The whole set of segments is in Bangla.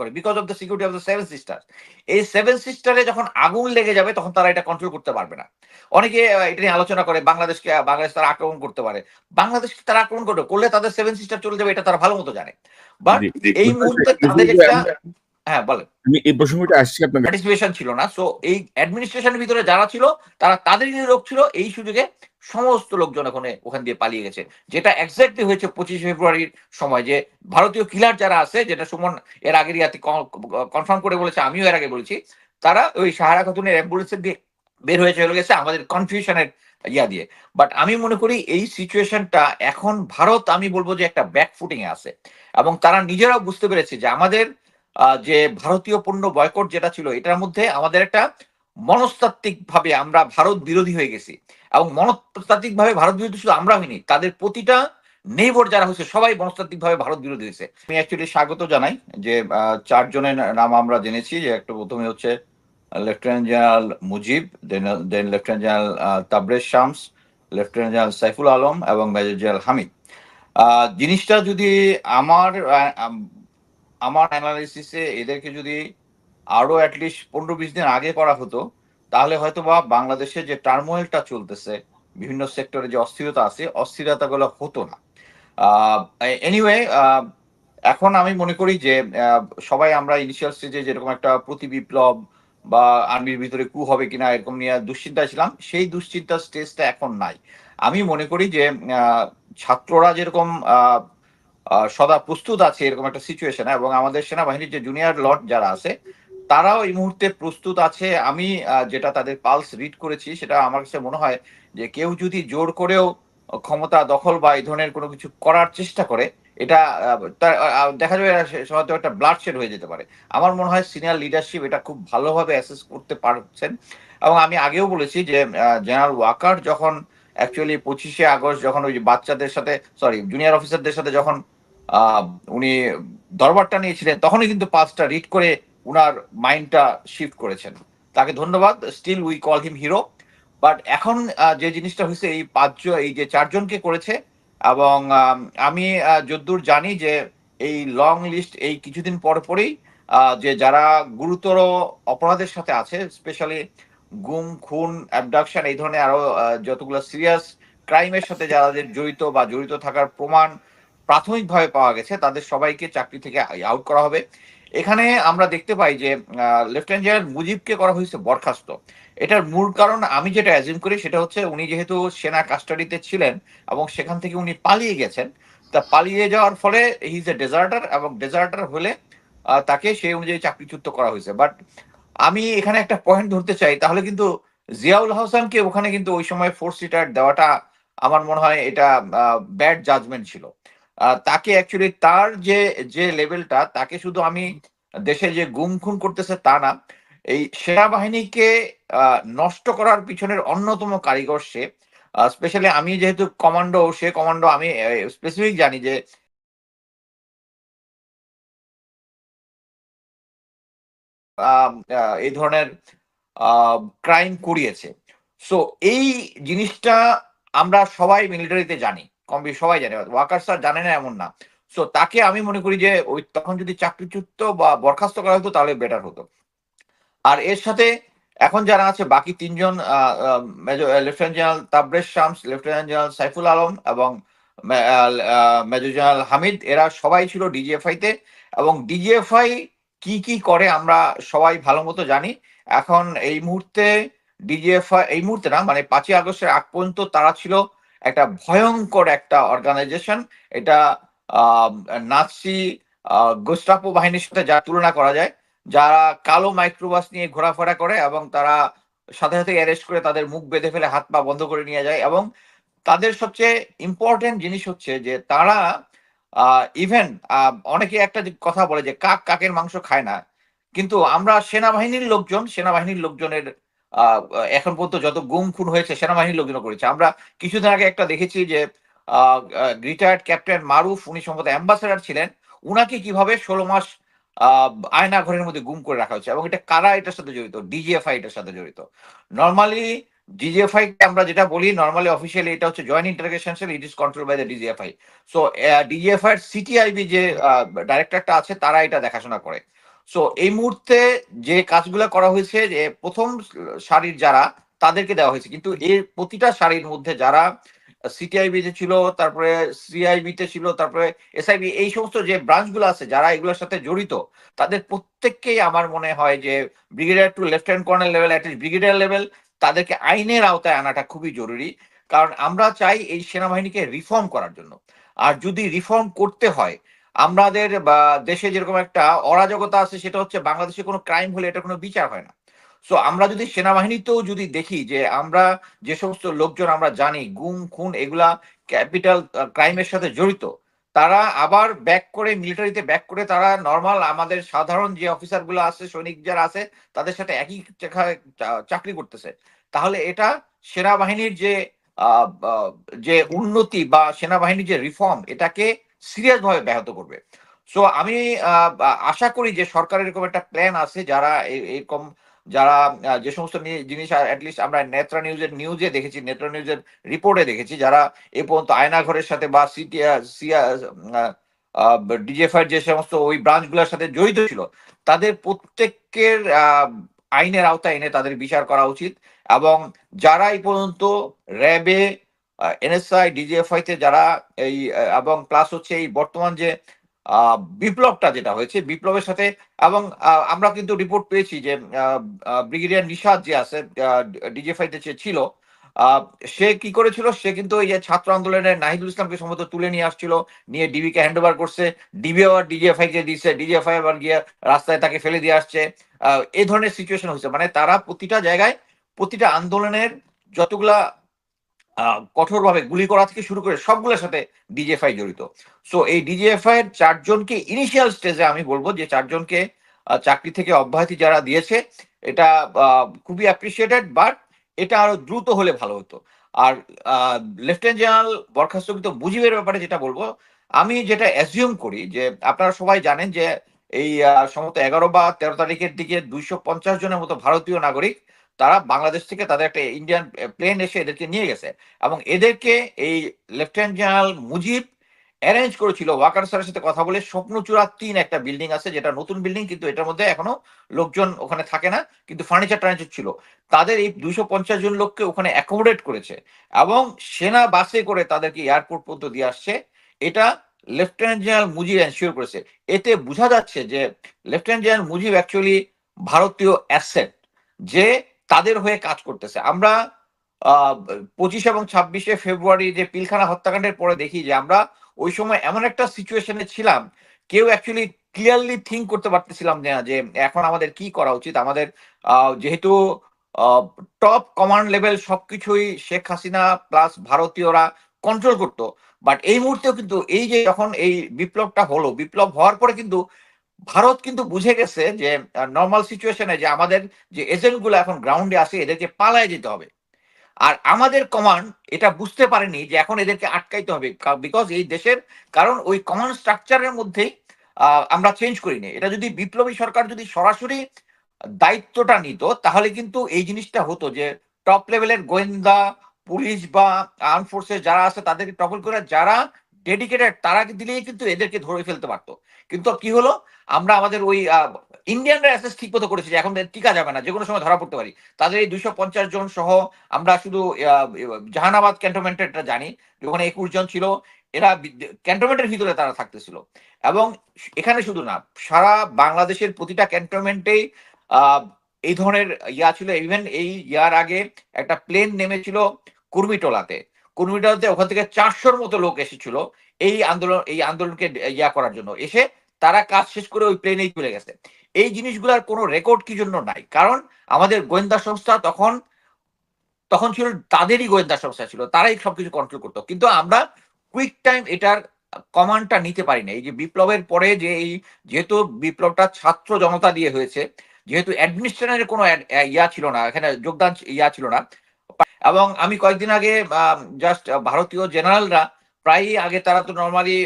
করে because of the security of the seven sister এই সেভেন সিস্টারে যখন আগুন লেগে যাবে তখন তারা এটা কন্ট্রোল করতে পারবে না। অনেকে এটা নিয়ে আলোচনা করে বাংলাদেশকে বাংলাদেশ তারা আক্রমণ করতে পারে। বাংলাদেশকে তারা আক্রমণ করবে করলে তাদের সেভেন সিস্টার চলে যাবে এটা তারা ভালো মতো জানে। বাট এই মুহূর্তে তাদের একটা হ্যাঁ বলেন। আমি এই প্রসঙ্গটা আসছি আপনাকে পার্টিসিপেশন ছিল না সো এই অ্যাডমিনিস্ট্রেশনের ভিতরে যারা ছিল তারা তাদেরই লোক ছিল এই সুযোগে সমস্ত লোকজন ওখানে ওখান দিয়ে পালিয়ে গেছে। যেটা এক্স্যাক্টলি হয়েছে পঁচিশে ফেব্রুয়ারির সময় যে ভারতীয় কিলার যারা আছে, যেটা সুমন এর আগের ইয়াতে কনফার্ম করে বলেছে, আমিও এর আগে বলেছি, তারা ওই সাহারা খাতুনের অ্যাম্বুলেন্সের দিয়ে বের হয়ে চলে গেছে আমাদের কনফিউশনের ইয়া দিয়ে। বাট আমি মনে করি এই সিচুয়েশনটা এখন ভারত, আমি বলব যে একটা ব্যাক ফুটিং এ আছে। এবং তারা নিজেরাও বুঝতে পেরেছে যে আমাদের যে ভারতীয় পণ্য বয়কট যেটা ছিল, এটার মধ্যে আমাদের একটা মনস্তাত্ত্বিক ভাবে আমরা ভারত বিরোধী হয়ে গেছি। এবং মনস্তাত্ত্বিক ভাবে ভারত বিরোধী শুধু আমরা হইনি, তাদের প্রতিটা নেইবর যারা হয়েছে, সবাই মনস্তাত্ত্বিক ভাবে ভারত বিরোধী হয়েছে। আমি অ্যাকচুয়ালি স্বাগত জানাই যে চারজনের নাম আমরা জেনেছি, যে একটা প্রথমে হচ্ছে lieutenant general Mujib then lieutenant general Tabrez Shams lieutenant general Saiful Alam এবং মেজর জেনারেল হামিদ। জিনিসটা যদি আমার আমার অ্যানালিসিসে এদেরকে যদি আরও অ্যাটলিস্ট পনেরো বিশ দিন আগে করা হতো তাহলে হয়তো বা বাংলাদেশে যে টার্মোয়েলটা চলতেছে, বিভিন্ন সেক্টরে যে অস্থিরতা আছে, অস্থিরতাগুলো হতো না। এনিওয়ে এখন আমি মনে করি যে সবাই আমরা ইনিশিয়াল স্টেজে যেরকম একটা প্রতি বিপ্লব বা আর্মির ভিতরে কু হবে কিনা এরকম নিয়ে দুশ্চিন্তায় ছিলাম, সেই দুশ্চিন্তার স্টেজটা এখন নাই। আমি মনে করি যে ছাত্ররা যেরকম সদা প্রস্তুত আছে এরকম একটা সিচুয়েশন এবং আমাদের সেনাবাহিনীর যে জুনিয়র লর্ড যারা আছে তারাও এই মুহূর্তে প্রস্তুত আছে। আমি যেটা তাদের পালস রিড করেছি, সেটা আমার কাছে মনে হয় যে কেউ যদি জোর করেও ক্ষমতা দখল বা এই ধরনের কোনো কিছু করার চেষ্টা করে, এটা দেখা যাবে হয়তো একটা ব্লাড শেড হয়ে যেতে পারে। আমার মনে হয় সিনিয়র লিডারশিপ এটা খুব ভালোভাবে অ্যাসেস করতে পারছেন। এবং আমি আগেও বলেছি যে জেনারেল ওয়াকার যখন অ্যাকচুয়ালি পঁচিশে আগস্ট যখন ওই বাচ্চাদের সাথে, সরি, জুনিয়র অফিসারদের সাথে যখন উনি দরবারটা নিয়েছিলেন, তখনই কিন্তু পাঁচটা রিড করে উনার মাইন্ডটা শিফট করেছেন। তাকে ধন্যবাদ, still we call him hero. But এখন যে জিনিসটা হয়েছে, এই পাঁচজন এই যে চারজনকে করেছে, এবং আমি যদ্দূর জানি যে এই লং লিস্ট এই কিছুদিন পর পরেই যে যারা গুরুতর অপরাধের সাথে আছে, স্পেশালি গুম, খুন, অ্যাবডাকশন, এই ধরনের আরও যতগুলো সিরিয়াস ক্রাইমের সাথে যাদের জড়িত বা জড়িত থাকার প্রমাণ প্রাথমিকভাবে পাওয়া গেছে, তাদের সবাইকে চাকরি থেকে আউট করা হবে। এখানে আমরা দেখতে পাই যে লেফটেন্যান্ট জেনারেল মুজিবকে করা হয়েছে বরখাস্ত। এটার মূল কারণ আমি যেটা অ্যাজিউম করি সেটা হচ্ছে উনি যেহেতু সেনা কাস্টাডিতে ছিলেন এবং সেখান থেকে উনি পালিয়ে গেছেন, তা পালিয়ে যাওয়ার ফলে ইজ এ ডেজার্টার এবং ডেজার্টার হলে তাকে সেই অনুযায়ী চাকরিচ্যুত করা হয়েছে। বাট আমি এখানে একটা পয়েন্ট ধরতে চাই, তাহলে কিন্তু জিয়াউল হাসানকে ওখানে কিন্তু ওই সময় ফোর্স রিটায়ার দেওয়াটা আমার মনে হয় এটা ব্যাড জাজমেন্ট ছিল। তাকে অ্যাকচুয়ালি তার যে যে লেভেলটা তাকে শুধু আমি দেশে যে গুম খুন করতেছে তা না, এই সেনাবাহিনীকে নষ্ট করার পিছনের অন্যতম কারিগর সে। স্পেশালি আমি যেহেতু কমান্ডো সে কমান্ডো আমি স্পেসিফিক জানি যে এই ধরনের ক্রাইম করিয়েছে সো এই জিনিসটা আমরা সবাই মিলিটারিতে জানি। কম সবাই জানে ওয়াকার স্যার জানে না এমন না। সো তাকে আমি মনে করি যে, ওই তখন যদি চাকরিচ্যুত বা বরখাস্ত করা হতো, তাহলে বেটার হতো। আর এর সাথে এখন যারা আছে, বাকি তিনজন lieutenant general Tabrez Shams, lieutenant general Saiful Alam এবং মেজর জেনারেল হামিদ, এরা সবাই ছিল ডিজিএফআই তে এবং ডিজিএফআই কি কি করে আমরা সবাই ভালো মতো জানি। এখন এই মুহূর্তে ডিজিএফআই এই মুহূর্তে না মানে পাঁচই আগস্টের আগ পর্যন্ত তারা ছিল একটা ভয়ঙ্কর একটা অর্গানাইজেশন এটা নাৎসি গোস্টাপো বাহিনীর সাথে যা তুলনা করা যায়, যারা কালো মাইক্রোবাস নিয়ে ঘোরাফেরা করে এবং তারা সাথে সাথে অ্যারেস্ট করে তাদের মুখ বেঁধে ফেলে, হাত পা বন্ধ করে নিয়ে যায় এবং তাদের সবচেয়ে ইম্পর্টেন্ট জিনিস হচ্ছে যে তারা ইভেন অনেকে একটা কথা বলে যে কাক কাকের মাংস খায় না। কিন্তু আমরা সেনাবাহিনীর লোকজন, সেনাবাহিনীর লোকজনের এখন পর্যন্ত যত গুম খুন হয়েছে সেনাবাহিনীর লোকজন করেছে। আমরা কিছুদিন আগে একটা দেখেছি যে, আহ রিটায়ার্ড ক্যাপ্টেন মারুফ, উনি সম্ভবত অ্যাম্বাসেডার ছিলেন, উনাকে কীভাবে ষোলো মাস আয়না ঘরের মধ্যে গুম করে রাখা হচ্ছে এবং এটা কারা এটার সাথে জড়িত? ডিজিএফআই এটার সাথে জড়িত। নর্মালি ডিজিএফআই আমরা যেটা বলি নর্মালি অফিসিয়ালি এটা হচ্ছে joint interrogation it is control by the DGFI so DGFI CTIB যে ডাইরেক্টরটা আছে, তারা এটা দেখাশোনা করে। সো এই মুহূর্তে যে কাজগুলো করা হয়েছে, যে প্রথম সারির যারা, তাদেরকে দেওয়া হয়েছে। কিন্তু এর প্রতিটা সারির মধ্যে যারা সিটিআইবি তে ছিল, তারপরে সিআইবি তে ছিল, তারপরে এসআইবি এই সমস্ত যে ব্রাঞ্চগুলো আছে, যারা এগুলোর সাথে জড়িত, তাদের প্রত্যেককেই আমার মনে হয় যে brigadier to lieutenant colonel level at least brigadier level, তাদেরকে আইনের আওতায় আনাটা খুবই জরুরি। কারণ আমরা চাই এই সেনাবাহিনীকে রিফর্ম করার জন্য। আর যদি রিফর্ম করতে হয় আমাদের দেশে যেরকম একটা অরাজকতা আছে, সেটা হচ্ছে বাংলাদেশে কোনো ক্রাইম হলে এটা কোনো বিচার হয় না। সো আমরা যদি সেনাবাহিনীতেও যদি দেখি যে আমরা যে সমস্ত লোকজন আমরা জানি, গুম, খুন এগুলা ক্যাপিটাল ক্রাইমের সাথে জড়িত, তারা আবার ব্যাক করে মিলিটারিতে ব্যাক করে তারা নর্মাল আমাদের সাধারণ যে অফিসারগুলো আছে, সৈনিক যারা আছে, তাদের সাথে একই চাকরি করতেছে। তাহলে এটা সেনাবাহিনীর যে যে উন্নতি বা সেনাবাহিনীর যে রিফর্ম এটাকে সিরিয়াস ভাবে ব্যাহত করবে। সো আমি আশা করি যে সরকারের এরকম একটা প্ল্যান আছে যারা এরকম যারা যে সমস্ত জিনিস অ্যাটলিস্ট আমরা নেত্রা নিউজের নিউজে দেখেছি নেত্রা নিউজের রিপোর্টে দেখেছি, যারা এ পর্যন্ত আয়নাঘরের সাথে বা সিটি ডিজেফাইয়ের যে সমস্ত ওই ব্রাঞ্চগুলোর সাথে জড়িত ছিল, তাদের প্রত্যেকের আইনের আওতায় এনে তাদের বিচার করা উচিত এবং যারা এই পর্যন্ত র্যাবে এনএসআই ডিজিএফআই তে যারা এই এবং প্লাস হচ্ছে এই বর্তমান যে বিপ্লবটা যেটা হয়েছে, বিপ্লবের সাথে এবং আমরা কিন্তু রিপোর্ট পেয়েছি যে ব্রিগেডিয়ার নিশাদ যে আছে ডিজিএফআই তে ছিল সে কি করেছিল? সে কিন্তু এই যে ছাত্র আন্দোলনের নাহিদুল ইসলামকে সম্ভবত তুলে নিয়ে আসছিল, নিয়ে ডিবি কে হ্যান্ড ওভার করছে ডিবি আবার ডিজিএফআই কে দিচ্ছে ডিজিএফআই আবার গিয়ে রাস্তায় তাকে ফেলে দিয়ে আসছে এই ধরনের সিচুয়েশন হয়েছে। মানে তারা প্রতিটা জায়গায় প্রতিটা আন্দোলনের যতগুলা কঠোরভাবে গুলি করা থেকে শুরু করে সবগুলোর সাথে ডিজিএফআই জড়িত। সো এই ডিজিএফআই এর চারজনকে ইনিশিয়াল স্টেজে আমি বলব যে চারজনকে চাকরি থেকে অব্যাহতি যারা দিয়েছে, এটা খুবই অ্যাপ্রিসিয়েটেড বাট এটা আরও দ্রুত হলে ভালো হতো। আর লেফটেন্যান্ট জেনারেল বরখাস্তকৃত মুজিবের ব্যাপারে যেটা বলব, আমি যেটা অ্যাজিউম করি যে আপনারা সবাই জানেন যে এই সম্ভবত এগারো বা তেরো তারিখের দিকে দুইশো পঞ্চাশ জনের মতো ভারতীয় নাগরিক তারা বাংলাদেশ থেকে তাদের একটা ইন্ডিয়ান প্লেন এসে এদেরকে নিয়ে গেছে। এবং এদেরকে এই লেফটেন্যান্ট জেনারেল মুজিব অ্যারেঞ্জ করেছিল ওয়াকার স্যারের সাথে কথা বলে। স্বপ্নচূড়া তিন একটা বিল্ডিং আছে, যেটা নতুন বিল্ডিং কিন্তু এটার মধ্যে এখনও লোকজন ওখানে থাকে না, কিন্তু ফার্নিচার টার্নিচার ছিল। তাদের এই দুশো পঞ্চাশ জন লোককে ওখানে অ্যাকোমোডেট করেছে। এবং সেনা বাসে করে তাদেরকে এয়ারপোর্ট পর্যন্ত দিয়ে আসছে। এটা লেফটেন্যান্ট জেনারেল মুজিব এনশিওর করেছে। এতে বোঝা যাচ্ছে যে লেফটেন্যান্ট জেনারেল মুজিব অ্যাকচুয়ালি ভারতীয় অ্যাসেট যে তাদের হয়ে কাজ করতেছে। আমরা পঁচিশ এবং ছাব্বিশে ফেব্রুয়ারি যে পিলখানা হত্যাকাণ্ডের পরে দেখি যে আমরা ওই সময় এমন একটা সিচুয়েশনে ছিলাম, কেউ অ্যাকচুয়ালি ক্লিয়ারলি থিঙ্ক করতে পারতেছিলাম না যে এখন আমাদের কি করা উচিত। আমাদের যেহেতু টপ কমান্ড লেভেল সবকিছুই শেখ হাসিনা প্লাস ভারতীয়রা কন্ট্রোল করতো। বাট এই মুহূর্তেও কিন্তু এই যে যখন এই বিপ্লবটা হলো, বিপ্লব হওয়ার পরে কিন্তু ভারত কিন্তু বুঝে গেছে যে নর্মাল সিচুয়েশনে যে আমাদের যে এজেন্টগুলো এখন গ্রাউন্ডে আসে এদেরকে পালায় যেতে হবে। আর আমাদের কমান্ড এটা বুঝতে পারেনি যে এখন এদেরকে আটকাইতে হবে বিকজ এই দেশের কারণ ওই কমান্ড স্ট্রাকচারের মধ্যেই আমরা চেঞ্জ করিনি। এটা যদি বিপ্লবী সরকার যদি সরাসরি দায়িত্বটা নিত, তাহলে কিন্তু এই জিনিসটা হতো যে টপ লেভেলের গোয়েন্দা, পুলিশ বা আর্ম ফোর্সেস যারা আছে তাদেরকে টপল করে, যারা ডেডিকেটেড তারা দিলেই কিন্তু এদেরকে ধরে ফেলতে পারতো। কিন্তু কি হলো? আমরা আমাদের ওই ইন্ডিয়ানরা অ্যাসেস ঠিক মতো করেছি এখন টিকা যাবে না যে কোনো সময় ধরা পড়তে পারি। তাদের এই দুইশো পঞ্চাশ জন সহ আমরা শুধু জাহানাবাদ ক্যান্টনমেন্টেরটা জানি, যে ওখানে একুশ জন ছিল, এরা ক্যান্টনমেন্টের ভিতরে তারা থাকতেছিল। এবং এখানে শুধু না, সারা বাংলাদেশের প্রতিটা ক্যান্টনমেন্টেই এই ধরনের ইয়া ছিল। ইভেন এই ইয়ার আগে একটা প্লেন নেমেছিল কুর্মিটোলাতে। কুর্মিটোলাতে ওখান থেকে চারশোর মতো লোক এসেছিল এই আন্দোলন, এই আন্দোলনকে ইয়া করার জন্য। এসে তারা কাজ শেষ করে ওই প্লেনেই চলে গেছে। এই জিনিসগুলোর কোনো রেকর্ড কি জন্য নাই? কারণ আমাদের গোয়েন্দা সংস্থা তখন তখন ছিল তাদেরই গোয়েন্দা সংস্থা ছিল, তারাই সবকিছু কন্ট্রোল করতো। কিন্তু আমরা কুইক টাইম এটার কমান্ডটা নিতে পারি না এই যে বিপ্লবের পরে যে এই, যেহেতু বিপ্লবটা ছাত্র জনতা দিয়ে হয়েছে, যেহেতু অ্যাডমিনিস্ট্রেশনের কোনো ইয়া ছিল না, এখানে যোগদান ইয়া ছিল না এবং আমি কয়েকদিন আগে জাস্ট ভারতীয় জেনারেলরা প্রায়ই আগে তারা তো নর্মালি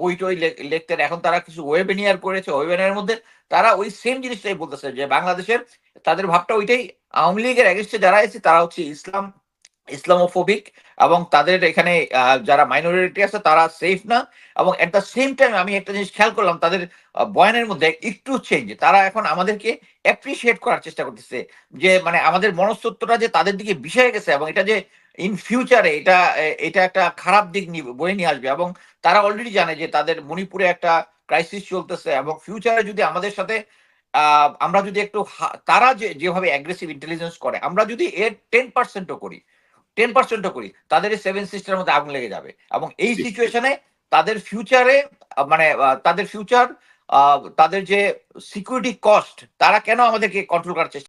বই টই লিখতেন, এখন তারা কিছু ওয়েবিনিয়ার করেছে ওয়েবিনিয়ার মধ্যে তারা ওই সেম জিনিসটাই বলতেছে যে বাংলাদেশের তাদের ভাবটা ওইটাই, আওয়ামী লীগের এগেস্টে যারা এসে তারা হচ্ছে ইসলাম ইসলামোফোবিক এবং তাদের এখানে যারা মাইনরিটি আছে তারা সেফ না এবং এট দ্য সেম টাইম আমি একটা জিনিস খেয়াল করলাম, তাদের বয়ানের মধ্যে একটু চেঞ্জ তারা এখন আমাদেরকে অ্যাপ্রিসিয়েট করার চেষ্টা করতেছে যে মানে আমাদের মনস্তত্বটা যে তাদের দিকে বিষয়ে গেছে এবং এটা যে ইন ফিউচারে এটা এটা একটা খারাপ দিক নিয়ে- বয়ে নিয়ে আসবে এবং তারা অলরেডি জানে যে তাদের মণিপুরে একটা ক্রাইসিস চলতেছে এবং ফিউচারে যদি আমাদের সাথে আমরা যদি একটু তারা যে, যেভাবে অ্যাগ্রেসিভ ইন্টেলিজেন্স করে, আমরা যদি এর টেন পার্সেন্টও করি টেন পার্সেন্টও করি তাদের এই সেভেন সিস্টারের মধ্যে আগুন লেগে যাবে। এবং এই সিচুয়েশনে তাদের ফিউচারে মানে তাদের ফিউচার তাদের যে সিকিউরিটি কস্ট তারা কেন আমাদেরকে কন্ট্রোল করার চেষ্টা